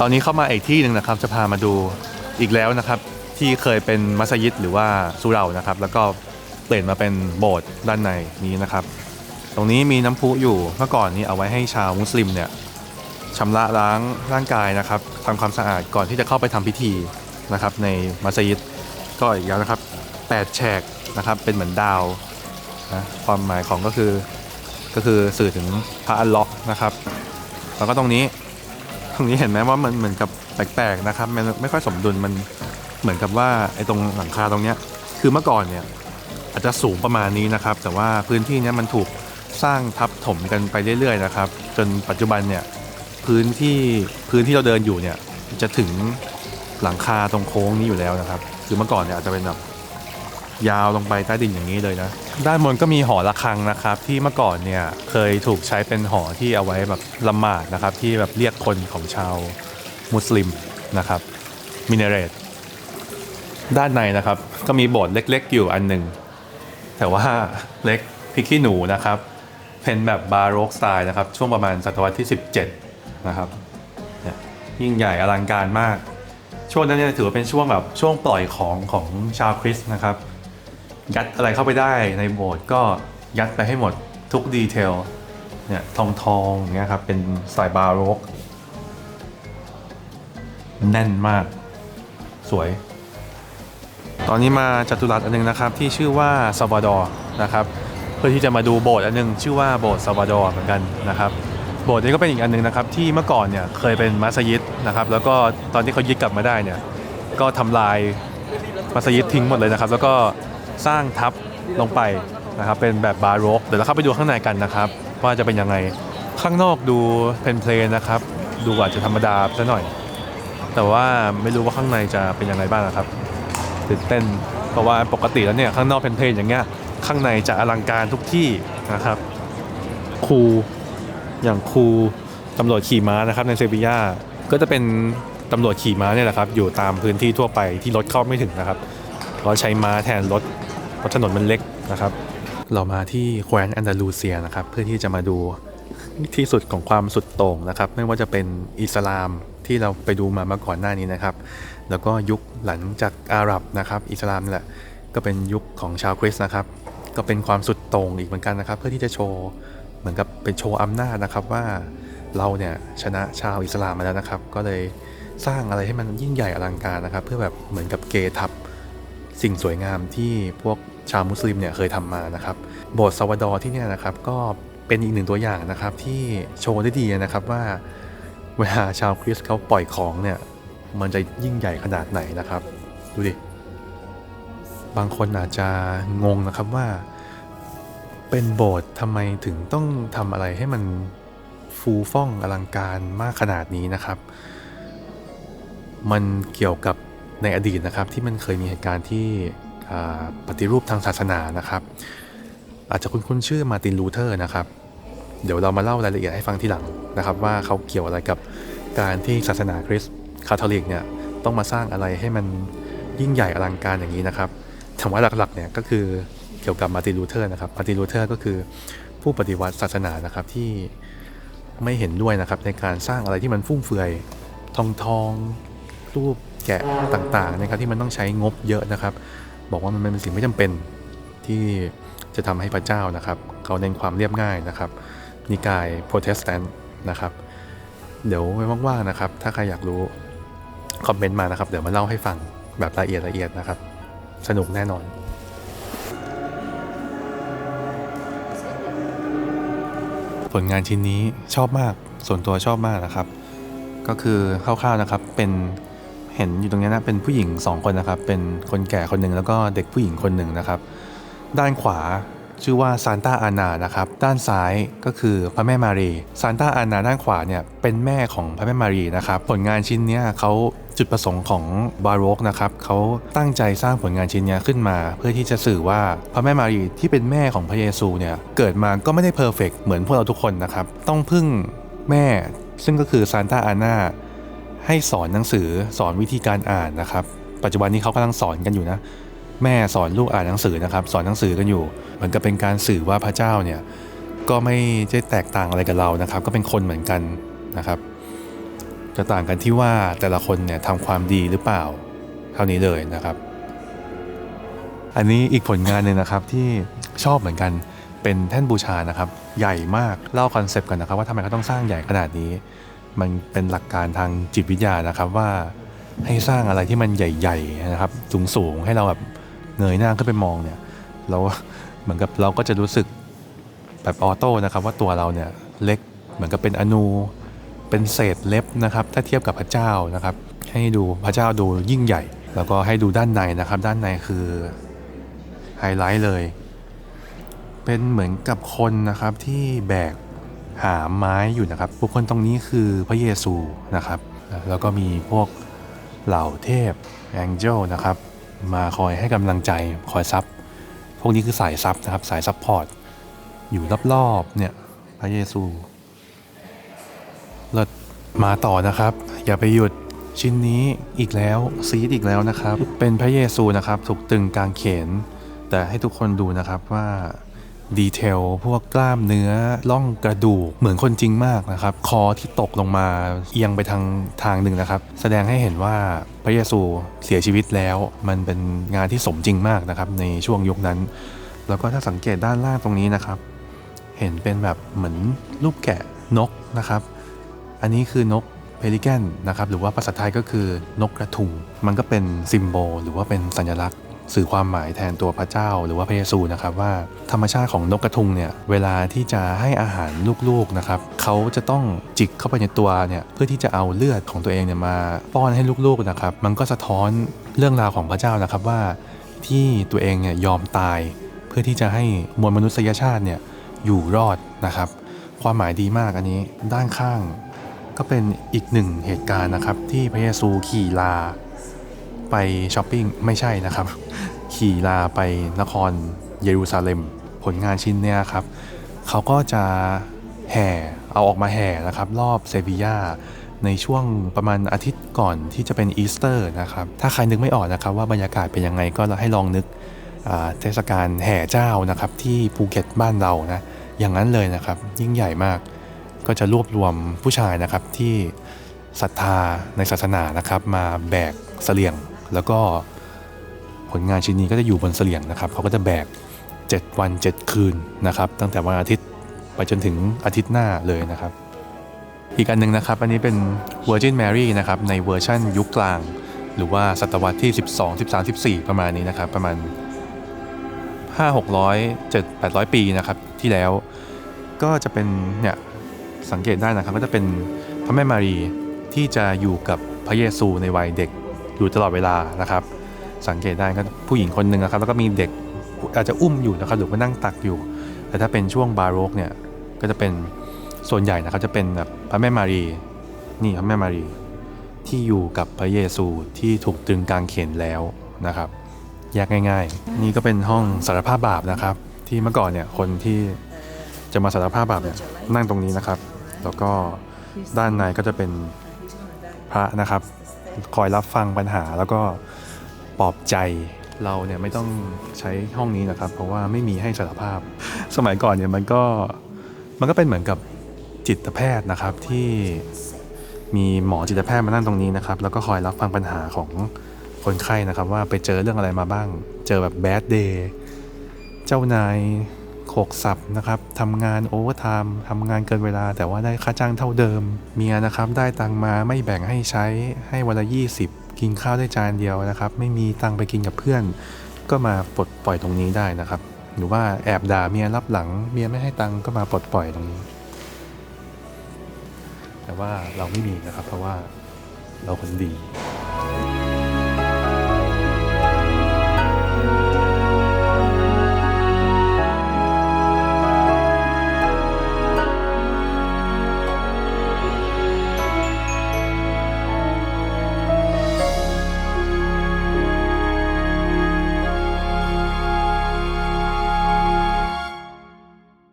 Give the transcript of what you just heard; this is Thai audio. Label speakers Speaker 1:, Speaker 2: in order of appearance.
Speaker 1: ตอนนี้เข้ามาอีกที่หนึ่งนะครับ จะพามาดูอีกแล้วนะครับ ที่เคยเป็นมัสยิดหรือว่าสุเหร่านะครับ แล้วก็เปลี่ยนมาเป็นโบสถ์ด้านในนี้นะครับ ตรงนี้มีน้ำพุอยู่เมื่อก่อนนี้เอาไว้ให้ชาวมุสลิมเนี่ยชำระล้างร่างกายนะครับทำความสะอาดก่อนที่จะเข้าไปทำพิธีนะครับ ในมัสยิดก็อีกแล้วนะครับแปดแฉกนะครับเป็นเหมือนดาวนะความหมายของก็คือก็คือสื่อถึงพระอัลเลาะห์นะครับ แล้วก็ตรงนี้ ตรงนี้เห็นไหมว่ามันเหมือนกับแปลกๆนะครับมันไม่ค่อยสมดุลมันเหมือนกับว่าไอ้ตรงหลังคาตรงเนี้ยคือเมื่อก่อนเนี่ยอาจจะสูงประมาณนี้นะครับ แต่ว่าพื้นที่เนี้ยมันถูกสร้างทับถมกันไปเรื่อยๆนะครับ จนปัจจุบันเนี่ยพื้นที่พื้นที่เราเดินอยู่เนี่ยจะถึงหลังคาตรงโค้งนี้อยู่แล้วนะครับ คือเมื่อก่อนเนี่ยอาจจะเป็นแบบยาวลงไปใต้ดินอย่างนี้เลยนะ ด้านบนก็มีหอระฆังนะครับ ที่เมื่อก่อนเนี่ยเคยถูกใช้เป็นหอที่เอาไว้แบบละหมาดนะครับ ที่แบบเรียกคนของชาวมุสลิมนะครับมินเรตด้านในนะครับ ก็มีโบสถ์เล็ก ๆ อยู่อันหนึ่งแต่ว่าเล็กพิกขี้หนูนะครับเป็นแบบบาโรกสไตล์นะครับ ช่วงประมาณศตวรรษที่ 17 นะครับเนี่ยยิ่งใหญ่อลังการมาก ช่วงนั้นเนี่ยถือว่าเป็นช่วงแบบช่วงปล่อยของของชาวคริสต์นะครับ ยัดอะไรเข้าไปได้ในโบสถ์ก็ยัดไปให้หมดทุกดีเทลเนี่ยทองทองอย่างเงี้ยครับ เป็นสายบาโรก แน่นมากสวย ตอนนี้มาจัตุรัสอันหนึงนะครับ ที่ชื่อว่าซาวาดอร์นะครับ เพื่อที่จะมาดูโบสถ์อันหนึง ชื่อว่าโบสถ์ซาวาดอร์เหมือนกันนะครับโบสถ์นี้ก็เป็นอีกอันหนึงนะครับ ที่เมื่อก่อนเนี่ยเคยเป็นมัสยิดนะครับ แล้วก็ตอนที่เขายึดกลับมาได้เนี่ยก็ทำลายมัสยิดทิ้งหมดเลยนะครับ แล้วก็ สร้างทับลงไปนะครับเป็นแบบบาโรกเดี๋ยวเราเข้าไปดูข้างในกันนะครับว่าจะเป็นยังไงข้างนอกดูเพลนนะครับ ดูอาจจะธรรมดาซะหน่อย แต่ว่าไม่รู้ว่าข้างในจะเป็นยังไงบ้างนะครับตื่นเต้นเพราะว่าปกติแล้วเนี่ยข้างนอกเป็นเพลงอย่างเงี้ยข้างในจะอลังการทุกที่นะครับคูอย่างครูตำรวจขี่ม้านะครับในเซบียาก็จะเป็นตำรวจขี่ม้าเนี่ยแหละครับอยู่ตามพื้นที่ทั่วไปที่รถเข้าไม่ถึงนะครับเราใช้ม้าแทนรถ ราะถนนมันเล็กนะครับ เรามาที่แคว้นแอนดาลูเซียนะครับ เพื่อที่จะมาดูที่สุดของความสุดโต่งนะครับ ไม่ว่าจะเป็นอิสลามที่เราไปดูมาเมื่อก่อนหน้านี้นะครับ แล้วก็ยุคหลังจากอาหรับนะครับ อิสลามนี่แหละก็เป็นยุคของชาวคริสต์นะครับ ก็เป็นความสุดโต่งอีกเหมือนกันนะครับ เพื่อที่จะโชว์เหมือนกับเป็นโชว์อำนาจนะครับว่าเราเนี่ยชนะชาวอิสลามมาแล้วนะครับ ก็เลยสร้างอะไรให้มันยิ่งใหญ่อลังการนะครับ เพื่อแบบเหมือนกับเกทับสิ่งสวยงามที่พวก ชาวมุสลิมเนี่ยเคยทำมานะครับโบสถ์ซาวดอร์ที่เนี่ยนะครับก็เป็นอีกหนึ่งตัวอย่างนะครับที่โชว์ได้ดีนะครับว่าเวลาชาวคริสต์เขาปล่อยของเนี่ยมันจะยิ่งใหญ่ขนาดไหนนะครับ ดูดิ บางคนอาจจะงงนะครับว่า เป็นโบสถ์ทำไมถึงต้องทำอะไรให้มันฟูฟ่องอลังการมากขนาดนี้นะครับ มันเกี่ยวกับในอดีตนะครับที่มันเคยมีเหตุการณ์ที่ ปฏิรูปทางศาสนานะครับ อาจจะคุ้นๆชื่อมาร์ตินลูเทอร์นะครับ เดี๋ยวเรามาเล่ารายละเอียดให้ฟังทีหลังนะครับ ว่าเขาเกี่ยวอะไรกับการที่ศาสนาคริสต์คาทอลิกเนี่ยต้องมาสร้างอะไรให้มันยิ่งใหญ่อลังการอย่างนี้นะครับแต่ว่าหลักๆเนี่ยก็คือเกี่ยวกับมาร์ตินลูเทอร์นะครับมาร์ตินลูเทอร์ก็คือผู้ปฏิวัติศาสนานะครับที่ไม่เห็นด้วยนะครับในการสร้างอะไรที่มันฟุ่มเฟือยทองทองรูปแกะต่างๆนะครับที่มันต้องใช้งบเยอะนะครับ บอกว่ามันเป็นสิ่งไม่จำเป็นที่จะทำให้พระเจ้านะครับเขาเน้นความเรียบง่ายนะครับ นิกายโปรเตสแตนต์นะครับ เดี๋ยวไว้ว่างๆนะครับ ถ้าใครอยากรู้คอมเมนต์มานะครับ เดี๋ยวมาเล่าให้ฟังแบบละเอียดละเอียดนะครับ สนุกแน่นอนผลงานชิ้นนี้ชอบมากส่วนตัวชอบมากนะครับ ก็คือคร่าวๆนะครับเป็น เห็นอยู่ตรงนี้นะเป็นผู้หญิง 2 คนนะครับ เป็นคนแก่คนหนึ่งแล้วก็เด็กผู้หญิงคนหนึ่งนะครับ ด้านขวาชื่อว่าซานตาอานานะครับ ด้านซ้ายก็คือพระแม่มารีซานตาอานาด้านขวาเนี่ยเป็นแม่ของพระแม่มารีนะครับ ผลงานชิ้นนี้เขาจุดประสงค์ของบาโรกนะครับเขาตั้งใจสร้างผลงานชิ้นนี้ขึ้นมา เพื่อที่จะสื่อว่าพระแม่มารีที่เป็นแม่ของพระเยซูเนี่ยเกิดมาก็ไม่ได้เพอร์เฟกเหมือนพวกเราทุกคนนะครับ ต้องพึ่งแม่ซึ่งก็คือซานตาอานา ให้สอนหนังสือสอนวิธีการอ่านนะครับ ปัจจุบันนี้เขากำลังสอนกันอยู่นะ แม่สอนลูกอ่านหนังสือนะครับ สอนหนังสือกันอยู่ เหมือนกับเป็นการสื่อว่าพระเจ้าเนี่ยก็ไม่ได้แตกต่างอะไรกับเรานะครับ ก็เป็นคนเหมือนกันนะครับ จะต่างกันที่ว่าแต่ละคนเนี่ยทำความดีหรือเปล่า เท่านี้เลยนะครับ อันนี้อีกผลงานหนึ่งนะครับที่ชอบเหมือนกันเป็นแท่นบูชานะครับ ใหญ่มากเล่าคอนเซปต์กันนะครับ ว่าทำไมเขาต้องสร้างใหญ่ขนาดนี้ มันเป็นหลักการทางจิตวิทยานะครับว่าให้สร้างอะไรที่มันใหญ่ ๆ นะครับ สูง ๆ ให้เราแบบเงยหน้าขึ้นไปมองเนี่ยเราเหมือนกับเราก็จะรู้สึกแบบออโต้นะครับ ว่าตัวเราเนี่ยเล็กเหมือนกับเป็นอนูเป็นเศษเล็บนะครับ ถ้าเทียบกับพระเจ้านะครับ ให้ดูพระเจ้าดูยิ่งใหญ่ แล้วก็ให้ดูด้านในนะครับ ด้านในคือไฮไลท์เลย เป็นเหมือนกับคนนะครับที่แบก หามไม้อยู่นะครับ บุคคลตรงนี้คือพระเยซูนะครับ แล้วก็มีพวกเหล่าเทพแองเจลนะครับ มาคอยให้กำลังใจคอยซับพวกนี้คือสายซับนะครับสายซับพอร์ตอยู่รอบๆเนี่ยพระเยซูเลิศมาต่อนะครับ อย่าไปหยุดชิ้นนี้อีกแล้วซีดอีกแล้วนะครับ เป็นพระเยซูนะครับ ถูกตึงกลางเขน แต่ให้ทุกคนดูนะครับว่า ดีเทลพวกกล้ามเนื้อล่องกระดูกเหมือนคนจริงมากนะครับ คอที่ตกลงมาเอียงไปทางทางหนึ่งนะครับ แสดงให้เห็นว่าพระเยซูเสียชีวิตแล้ว มันเป็นงานที่สมจริงมากนะครับ ในช่วงยุคนั้น แล้วก็ถ้าสังเกตด้านล่างตรงนี้นะครับ เห็นเป็นแบบเหมือนรูปแกะนกนะครับ อันนี้คือนกเพลิแกนนะครับหรือว่าภาษาไทยก็คือนกกระทุงมันก็เป็นซิมโบลหรือว่าเป็นสัญลักษณ สื่อความหมายแทนตัวพระเจ้าหรือว่าพระเยซูนะครับว่าธรรมชาติของนกกระทุงเนี่ยเวลาที่จะให้อาหารลูกๆนะครับเขาจะต้องจิกเข้าไปในตัวเนี่ยเพื่อที่จะเอาเลือดของตัวเองเนี่ยมาป้อนให้ลูกๆนะครับ มันก็สะท้อนเรื่องราวของพระเจ้านะครับว่าที่ตัวเองเนี่ยยอมตาย เพื่อที่จะให้มวลมนุษยชาติเนี่ยอยู่รอดนะครับ ความหมายดีมากอันนี้ด้านข้าง ก็เป็นอีกหนึ่งเหตุการณ์นะครับที่พระเยซูขี่ลา ไปช้อปปิ้งไม่ใช่นะครับ ขี่ลาไปนครเยรูซาเล็ม ผลงานชิ้นเนี้ยครับเขาก็จะแห่เอาออกมาแห่นะครับรอบเซบียาในช่วงประมาณอาทิตย์ก่อนที่จะเป็นอีสเตอร์นะครับ ถ้าใครนึกไม่ออกนะครับว่าบรรยากาศเป็นยังไงก็ให้ลองนึกเทศกาลแห่เจ้านะครับที่ภูเก็ตบ้านเรานะอย่างนั้นเลยนะครับยิ่งใหญ่มากก็จะรวบรวมผู้ชายนะครับที่ศรัทธาในศาสนานะครับมาแบกเสลียง แล้วก็ผลงานชิ้นนี้ก็จะอยู่บนเสลียงนะครับเขาก็จะแบก 7 วัน 7 คืนนะครับ ตั้งแต่วันอาทิตย์ไปจนถึงอาทิตย์หน้าเลยนะครับ อีกอันหนึ่งนะครับ อันนี้เป็น Virgin Mary นะครับ ในเวอร์ชั่นยุคกลาง หรือว่าศตวรรษที่ 12 13 14 ประมาณนี้นะครับ ประมาณ 5 600 7 800 ปีนะครับที่แล้วก็จะเป็นเนี่ยสังเกตได้นะครับก็จะเป็นพระแม่มารีที่จะอยู่กับพระเยซูในวัยเด็ก อยู่ตลอดเวลานะครับ สังเกตได้ก็ผู้หญิงคนหนึ่งนะครับแล้วก็มีเด็กอาจจะอุ้มอยู่นะครับหรือว่านั่งตักอยู่ แต่ถ้าเป็นช่วงบาโรกเนี่ยก็จะเป็นส่วนใหญ่นะครับจะเป็นแบบพระแม่มารีนี่พระแม่มารีที่อยู่กับพระเยซูที่ถูกตรึงกางเขนแล้วนะครับแยกง่าย ๆ นี่ก็เป็นห้องสารภาพบาปนะครับ ที่เมื่อก่อนเนี่ยคนที่จะมาสารภาพบาปเนี่ยนั่งตรงนี้นะครับ แล้วก็ด้านในก็จะเป็นพระนะครับ คอยรับฟังปัญหาแล้วก็ปลอบใจเราเนี่ยไม่ต้องใช้ห้องนี้นะครับ เพราะว่าไม่มีให้สารภาพ สมัยก่อนเนี่ยมันก็มันก็เป็นเหมือนกับจิตแพทย์นะครับที่มีหมอจิตแพทย์มานั่งตรงนี้นะครับ แล้วก็คอยรับฟังปัญหาของคนไข้นะครับ ว่าไปเจอเรื่องอะไรมาบ้าง เจอแบบแบดเดย์เจ้านาย โขกสับนะครับทำงานโอเวอร์ไทม์ทำงานเกินเวลา แต่ว่าได้ค่าจ้างเท่าเดิม เมียนะครับได้ตังมาไม่แบ่งให้ใช้ให้วันละ 20 กินข้าวได้จานเดียวนะครับ ไม่มีตังไปกินกับเพื่อน ก็มาปลดปล่อยตรงนี้ได้นะครับ หรือว่าแอบด่าเมียรับหลัง เมียไม่ให้ตังก็มาปลดปล่อยตรงนี้ แต่ว่าเราไม่มีนะครับ เพราะว่าเราคนดี